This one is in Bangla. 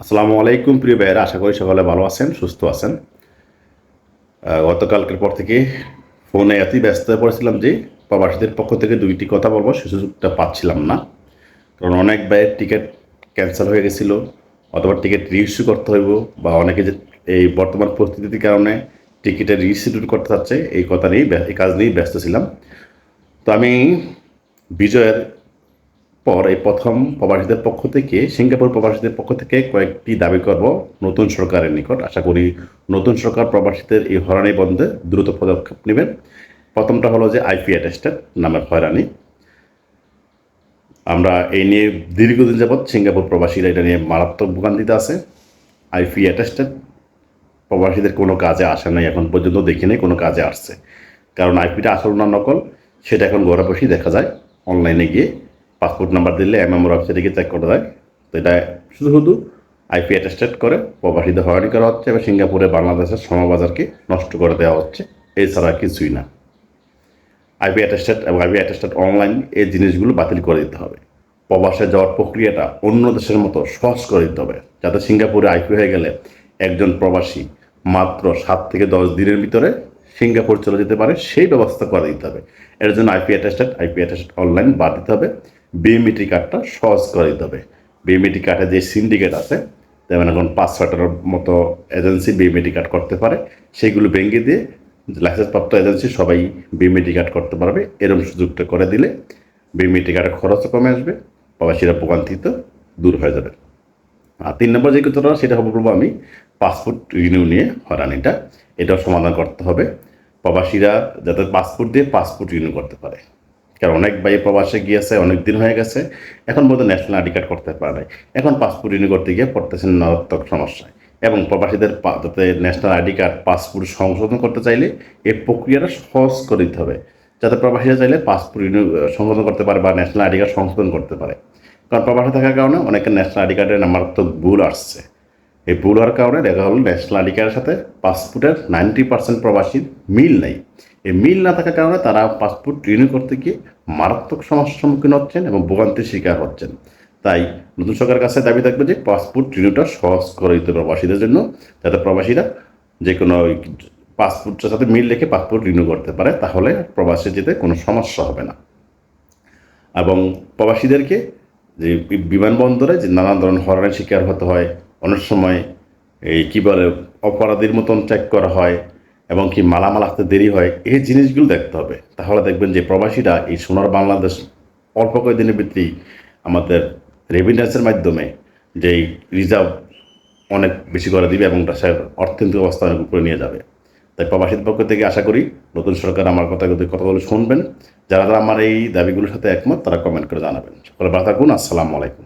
আসসালামু আলাইকুম, প্রিয় ভাইয়েরা। আশা করি সকলে ভালো আছেন, সুস্থ আছেন। গতকালকের পর থেকে ফোনে এতই ব্যস্ত হয়ে পড়েছিলাম যে প্রবাসীদের পক্ষ থেকে দুইটি কথা বলব, সুযোগটা পাচ্ছিলাম না। কারণ অনেক ব্যয়ের টিকিট ক্যান্সেল হয়ে গেছিল, অথবা টিকিট রিইস্যু করতে হইব, বা অনেকে যে এই বর্তমান পরিস্থিতির কারণে টিকিটের রিইস্যুট করতে চাচ্ছে, এই কথা নিয়েই এই কাজ নিয়েই ব্যস্ত ছিলাম। তো আমি বিজয়ের পর এই প্রথম প্রবাসীদের পক্ষ থেকে, সিঙ্গাপুর প্রবাসীদের পক্ষ থেকে কয়েকটি দাবি করব নতুন সরকারের নিকট। আশা করি নতুন সরকার প্রবাসীদের এই হয়রানি বন্ধে দ্রুত পদক্ষেপ নেবেন। প্রথমটা হলো যে আইপি অ্যাটেস্টেড নামের হয়রানি। আমরা এই নিয়ে দীর্ঘদিন যাবৎ সিঙ্গাপুর প্রবাসীরা এটা নিয়ে মারাত্মক ভোগান্তিতে আছে। আইপি অ্যাটেস্টেড প্রবাসীদের কোনো কাজে আসে নাই, এখন পর্যন্ত দেখি নাই কোনো কাজে আসছে। কারণ আইপিটা আসল না নকল, সেটা এখন ঘরে বসেই দেখা যায়, অনলাইনে গিয়ে পাসপোর্ট নাম্বার দিলে এমএমওর ওয়েবসাইটে গিয়ে চেক করা যায় তো এটা শুধু শুধু আইপি অ্যাটেস্টেড করে প্রবাসীদের হয়রানি করা হচ্ছে এবং সিঙ্গাপুরে বাংলাদেশের সমবাজারকে নষ্ট করে দেওয়া হচ্ছে। এছাড়া কিছুই না। আইপি অ্যাটেস্টেড এবং আইপি অ্যাটেস্টেড অনলাইন এই জিনিসগুলো বাতিল করে দিতে হবে। প্রবাসে যাওয়ার প্রক্রিয়াটা অন্য দেশের মতো সহজ করে দিতে হবে, যাতে সিঙ্গাপুরে আইপি হয়ে গেলে একজন প্রবাসী মাত্র সাত থেকে দশ দিনের ভিতরে সিঙ্গাপুর চলে যেতে পারে, সেই ব্যবস্থা করে দিতে হবে। এর জন্য IP attested IP attested online বাদ দিতে হবে। বিএমইটি কার্ডটা সহজ করে দিতে হবে। বিএমইটি কার্ডে যে সিন্ডিকেট আছে, যেমন এখন পাঁচ ছয়টার মতো এজেন্সি বিএমইটি কার্ড করতে পারে সেইগুলো ভেঙে দিয়ে লাইসেন্সপ্রাপ্ত এজেন্সি সবাই বিএমইটি কার্ড করতে পারবে। এরকম সুযোগটা করে দিলে বিএমইটি কার্ডের খরচও কমে আসবে, প্রবাসীরা ভোগান্তিতে দূর হয়ে যাবে। আর তিন নম্বর যে কথাটা, সেটা হবে বলব আমি পাসপোর্ট রিনিউ নিয়ে হয়রানিটা। এটাও সমাধান করতে হবে। প্রবাসীরা যাতে পাসপোর্ট দিয়ে পাসপোর্ট রিনিউ করতে পারে। কারণ অনেক ভাই প্রবাসে গিয়েছে, অনেক দিন হয়ে গেছে, এখন বোধহয় ন্যাশনাল আইডি কার্ড করতে পারে এখন পাসপোর্ট রিনিউ করতে গিয়ে পড়তেছেন মারাত্মক সমস্যায়। এবং প্রবাসীদের যাতে ন্যাশনাল আইডি কার্ড পাসপোর্ট সংশোধন করতে চাইলে এই প্রক্রিয়াটা সহজ করে দিতে হবে। যাতে প্রবাসীরা চাইলে পাসপোর্ট রিনিউ সংশোধন করতে পারে বা ন্যাশনাল আইডি কার্ড সংশোধন করতে পারে। কারণ প্রবাসে থাকার কারণে অনেকের ন্যাশনাল আইডি কার্ডের মারাত্মক ভুল আসছে। এই ভুল হওয়ার কারণে দেখা হলো ন্যাশনাল আইডি কার্ডের সাথে পাসপোর্টের নাইনটি পার্সেন্ট প্রবাসীর মিল নেই। এই মিল না থাকার কারণে তারা পাসপোর্ট রিনিউ করতে গিয়ে মারাত্মক সমস্যার সম্মুখীন হচ্ছেন এবং ভোগান্তির শিকার হচ্ছেন। তাই নতুন সরকারের কাছে দাবি থাকবে যে পাসপোর্ট রিনিউটা সহজ করে দিতে প্রবাসীদের জন্য, যাতে প্রবাসীরা যে কোনো পাসপোর্টের সাথে মিল রেখে পাসপোর্ট রিনিউ করতে পারে, তাহলে প্রবাসে যেতে কোনো সমস্যা হবে না। এবং প্রবাসীদেরকে যে বিমানবন্দরে যে নানান ধরনের হরানের শিকার হতে হয়, অনেক সময় এই কী বলে, অপরাধীর মতন চেক করা হয় এবং কি মালামাল আসতে দেরি হয়, এই জিনিসগুলো দেখতে হবে। তাহলে দেখবেন যে প্রবাসীরা এই সোনার বাংলাদেশ অল্প কয়েকদিনের ভিত্তি আমাদের রেভিডেন্সের মাধ্যমে যেই রিজার্ভ অনেক বেশি করে দিবে এবং দেশের অর্থনৈতিক অবস্থা অনেক উপরে নিয়ে যাবে। তাই প্রবাসীদের পক্ষ থেকে আশা করি নতুন সরকার আমার কথা কথাগুলো শুনবেন। যারা যারা আমার এই দাবিগুলোর সাথে একমত, তারা কমেন্ট করে জানাবেন। সকলে ভালো থাকুন, আসসালামু আলাইকুম।